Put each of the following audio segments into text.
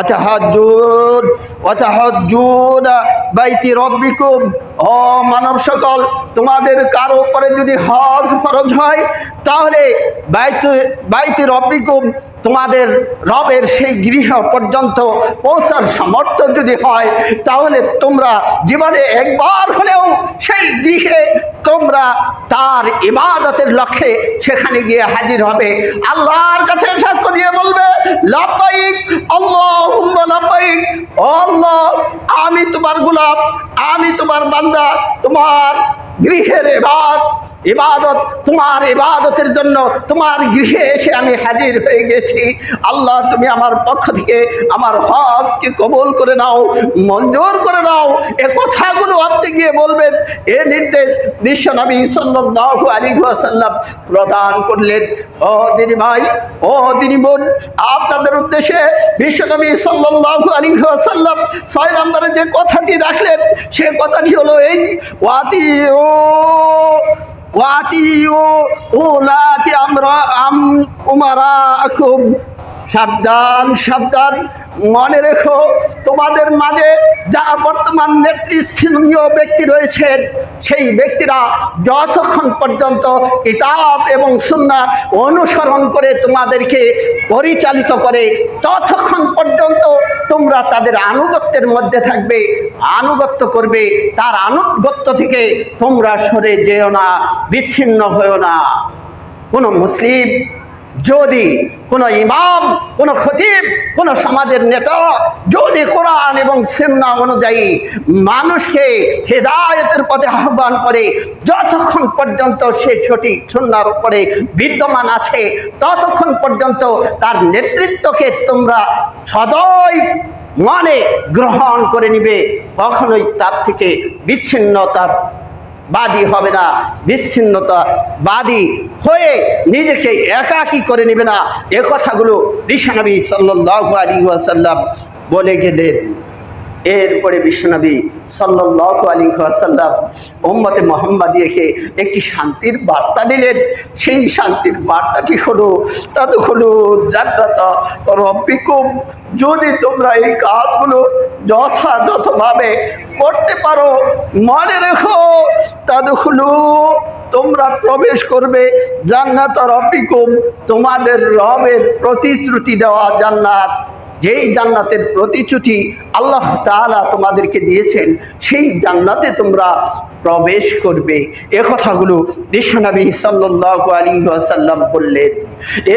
অতাহাজুদ অতাহাজুদ বাইতি রব্বিকুম। ও মানব সকল, তোমাদের কারও উপরে যদি হজ ফরজ হয়, তাহলে বাইতু, বাইতি রব্বিকুম, তোমাদের রবের সেই গৃহ পর্যন্ত পৌঁছার সামর্থ্য যদি হয়, তাহলে তোমরা জীবনে একবার হলেও সেই গৃহে তোমরা তার ইবাদতের লক্ষ্যে সেখানে গিয়ে হাজির হবে। আল্লাহর কাছে সাক্ষ্য দিয়ে বলবে, লাব্বাইক আল্লাহ আল্লাহ, আমি তোমার গুলাব আমি তোমার বান্দা, তোমার গৃহের এবাদ ইবাদত তোমার ইবাদতের জন্য তোমার গৃহে এসে আমি হাজির হয়ে গেছি। আল্লাহ, তুমি আমার পক্ষ থেকে আমার হজকে কবুল করে নাও, মঞ্জুর করে নাও। এ কথাগুলো আপনি গিয়ে বলবেন, এ নির্দেশ বিশ্বনবী সাল্লাল্লাহু আলাইহি ওয়াসাল্লাম প্রদান করলেন। ও দিনী ভাই, ও দিনী বোন, আপনাদের উদ্দেশ্যে বিশ্বনবী সাল্লাল্লাহু আলাইহি ওয়াসাল্লাম ছয় নম্বরে যে কথাটি রাখলেন, সে কথাটি হলো এই ওয়াতি ও উলাতি আমরা আম উমারা খুব সাবধান সাবধান। মনে রেখো, তোমাদের মাঝে যারা বর্তমান নেতৃস্থানীয় ব্যক্তি রয়েছেন, সেই ব্যক্তিরা যতক্ষণ পর্যন্ত কিতাব এবং সুন্না অনুসরণ করে তোমাদেরকে পরিচালিত করে, ততক্ষণ পর্যন্ত তোমরা তাদের আনুগত্যের মধ্যে থাকবে, আনুগত্য করবে, তার আনুগত্য থেকে তোমরা সরে যেও না, বিচ্ছিন্ন হয়েও না। কোনো মুসলিম যদি কোনো ইমাম, কোনো খতিব, কোনো সমাজের নেতা যদি কোরআন এবং সিন্না অনুযায়ী মানুষকে হেদায়তের পথে আহ্বান করে, যতক্ষণ পর্যন্ত সে সঠিক সুন্নার উপরে বিদ্যমান আছে, ততক্ষণ পর্যন্ত তার নেতৃত্বকে তোমরা সদয় মানে গ্রহণ করে নিবে, কখনোই তার থেকে বিচ্ছিন্নতা বাদী হবে না। বিচ্ছিন্নতা বাদী হয়ে নিজেকে একাকী করে নেবে না। এ কথাগুলো বিশ্বনবী সাল্লাল্লাহু আলাইহি ওয়াসাল্লাম বলে গেলেন। এরপরে বিশ্বনবী সাল্লাল্লাহু আলাইহি ওয়াসাল্লাম উম্মতে মোহাম্মদিয়াকে একটি শান্তির বার্তা দিলেন। সেই শান্তির বার্তাটি হলো তাতে হলো জান্নাত রব্বিকুম। যদি তোমরা এই কাজগুলো যথাযথভাবে করতে পারো। মনে রেখো তাদের হলো তোমরা প্রবেশ করবে জান্নাত রব্বিকুম, তোমাদের রবের প্রতিশ্রুতি দেওয়া জান্নাত। যেই জান্নাতের প্রতিশ্রুতি আল্লাহ তাআলা তোমাদেরকে দিয়েছেন, সেই জান্নাতে তোমরা প্রবেশ করবে। এ কথাগুলো বিশ্বনবী সাল্লাল্লাহু আলাইহি ওয়াসাল্লাম বললেন।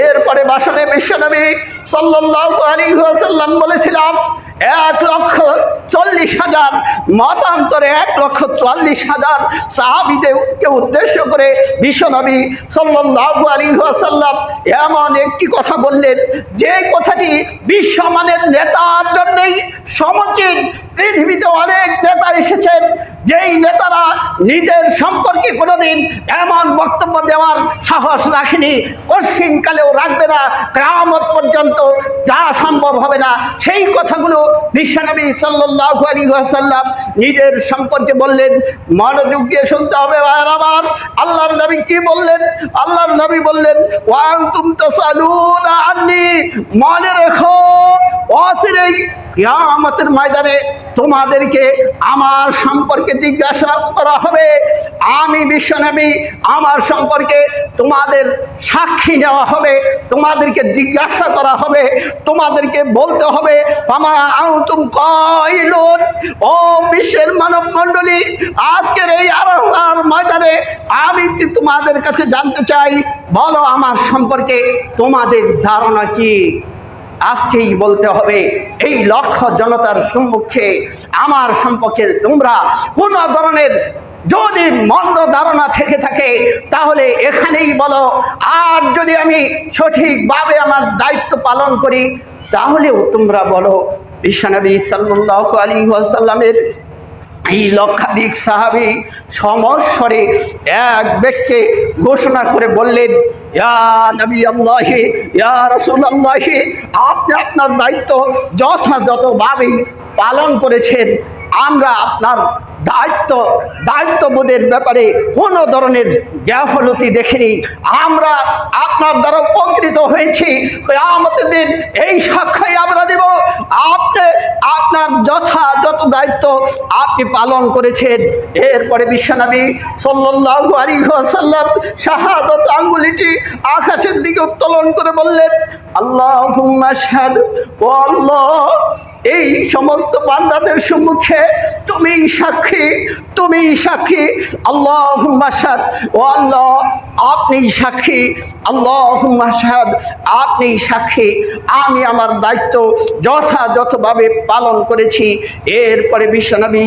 এরপরে বাসনে বিশ্বনবী সাল্লাল্লাহু আলাইহি ওয়াসাল্লাম বলেছিলাম এক লক্ষ চল্লিশ হাজার, মতান্তরে এক লক্ষ চল্লিশ হাজার সাহাবিদেরকে উদ্দেশ্য করে বিশ্বনবী আলাইহি ওয়াসাল্লাম এমন একটি কথা বললেন, যে কথাটি বিশ্বমানের নেতার জন্যই সমচিত পৃথিবীতে অনেক নেতা এসেছেন, যেই নেতারা নিজের সম্পর্কে কোনোদিন এমন বক্তব্য দেওয়ার সাহস রাখেনি। কশিনকালেও রাখবে না, কেয়ামত পর্যন্ত যা সম্ভব হবে না। সেই কথাগুলো বিশ্বনবী ওয়াসাল্লাম নিজের সম্পর্কে বললেন, মনোযোগ দিয়ে শুনতে হবে। আর আমার আল্লাহর নবী কি বললেন? আল্লাহর নবী বললেন, ওয়াং তুম তো তাসালুনা আন্নি। মনে রেখো, অচিরেই কিয়ামতের ময়দানে তোমাদেরকে আমার সম্পর্কে জিজ্ঞাসা করা হবে। আমি বিশ্বনবী, আমার সম্পর্কে তোমাদের সাক্ষী নেওয়া হবে, তোমাদেরকে জিজ্ঞাসা করা হবে, তোমাদেরকে বলতে হবে আমা আউতুম কইলুন? ও বিশ্বের মানব মণ্ডলী আজকের এই আরোহার ময়দানে আমি তোমাদের কাছে জানতে চাই? বলো আমার সম্পর্কে তোমাদের ধারণা কি? আজকেই বলতে হবে, এই লক্ষ জনতার সম্মুখে আমার সম্পর্কে তোমরা কোনো ধরনের যদি মন্দ ধারণা থেকে থাকে, তাহলে এখানেই বলো। আর যদি আমি সঠিকভাবে আমার দায়িত্ব পালন করি, তাহলেও তোমরা বলো বিশ্বনবী সাল্লাহ আলী আসাল্লামের এই লক্ষাধিক সাহাবি সমস্বরে এক ব্যক্তিকে ঘোষণা করে বললেন আপনি আপনার দায়িত্ব যথাযথভাবেই পালন করেছেন। আমরা আপনার দায়িত্ব, দায়িত্ববোধের ব্যাপারে কোনো ধরনের গ্যাফলতি দেখেনি। আমরা আপনার দ্বারা উপকৃত হয়েছি। আমাদের দিন এই সাক্ষ্যই আমরা দেব। আপনি আপনার যথাযথ দায়িত্ব আপনি পালন করেছেন। এরপরে বিশ্বনবী সাল্লাহ শাহাদত আঙ্গুলিটি আকাশের দিকে উত্তোলন করে বললেন আল্লাহ ও আল্লাহ এই সমস্ত বান্দাদের সম্মুখে তুমি সাক্ষী তুমি সাক্ষী। আল্লাহুম্মা শাহাদ ও আল্লাহ আপনি সাক্ষী। আল্লাহ শাহাদ আপনি সাক্ষী। আমি আমার দায়িত্ব যথাযথভাবে পালন করেছি। এরপরে বিশ্বনবী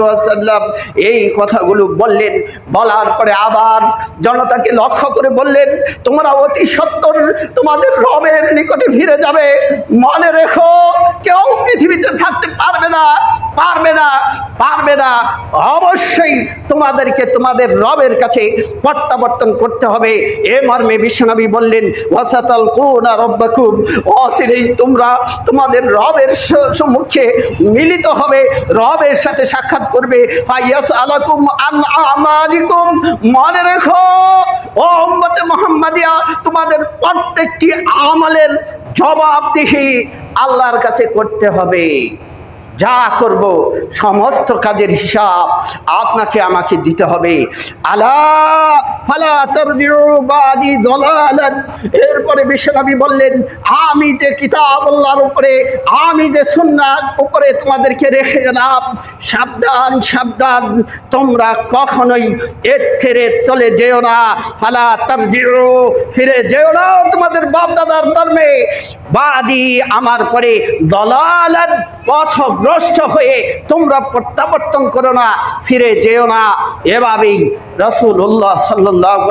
ওয়াসাল্লাম এই কথাগুলো বললেন। বলার পরে আবার জনতাকে লক্ষ্য করে বললেন, তোমরা অতি সত্তর তোমাদের রবের নিকটে ফিরে যাবে। মনে রেখো কেউ পৃথিবীতে থাকতে পারবে না পারবে না। পারবে না, অবশ্যই তোমাদেরকে তোমাদের রবের কাছে প্রত্যাবর্তন করতে হবে। এ মর্মে বিশ্বনবী বললেন ওয়াসাতাল কুনা রব্বাকুম অচিরেই তোমরা তোমাদের রবের সম্মুখে মিলিত হবে, রবের সাথে সাক্ষাৎ করবে। ফাইয়াস আলাকুম আন আমালিকুম, মনে রেখো, ও উম্মতে মোহাম্মদিয়া, তোমাদের প্রত্যেকটি আমলের জবাবদিহি আল্লাহর কাছে করতে হবে। যা করব, সমস্ত কাজের হিসাব আপনাকে আমাকে দিতে হবে। আলা ফালা এরপরে বিশ্বনবী বললেন, আমি যে কিতাব আল্লাহর উপরে, আমি যে সুন্নাত উপরে তোমাদেরকে রেখে গেলাম, সাবধান সাবধান, তোমরা কখনোই এর ছেড়ে চলে যেও না। ফালা তারদিউ ফিরে যেও না তোমাদের বাপ দাদার ধর্মে। বাদি আমার পরে দলালান পথভ্রষ্ট হয়ে তোমরা প্রত্যাবর্তন করো না, ফিরে যেও না। এভাবেই রসুল উল্লাহ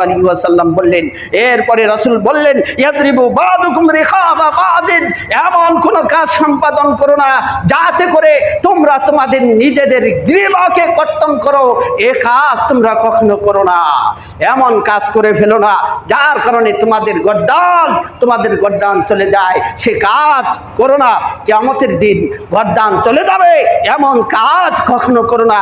আলী ওয়াসাল্লাম বললেন। এরপরে রসুল বললেন রেখা বা এমন কোনো কাজ সম্পাদন করো না, যাতে করে তোমরা তোমাদের নিজেদের গৃহকে কর্তন করো, এ কাজ তোমরা কখনো করো না। এমন কাজ করে ফেলো না, যার কারণে তোমাদের গদ্দান তোমাদের গদ্দান চলে যায়। সে কাজ করো না কেমতের দিন গদ্দান চলে যাবে। এমন কাজ কখনো করো না।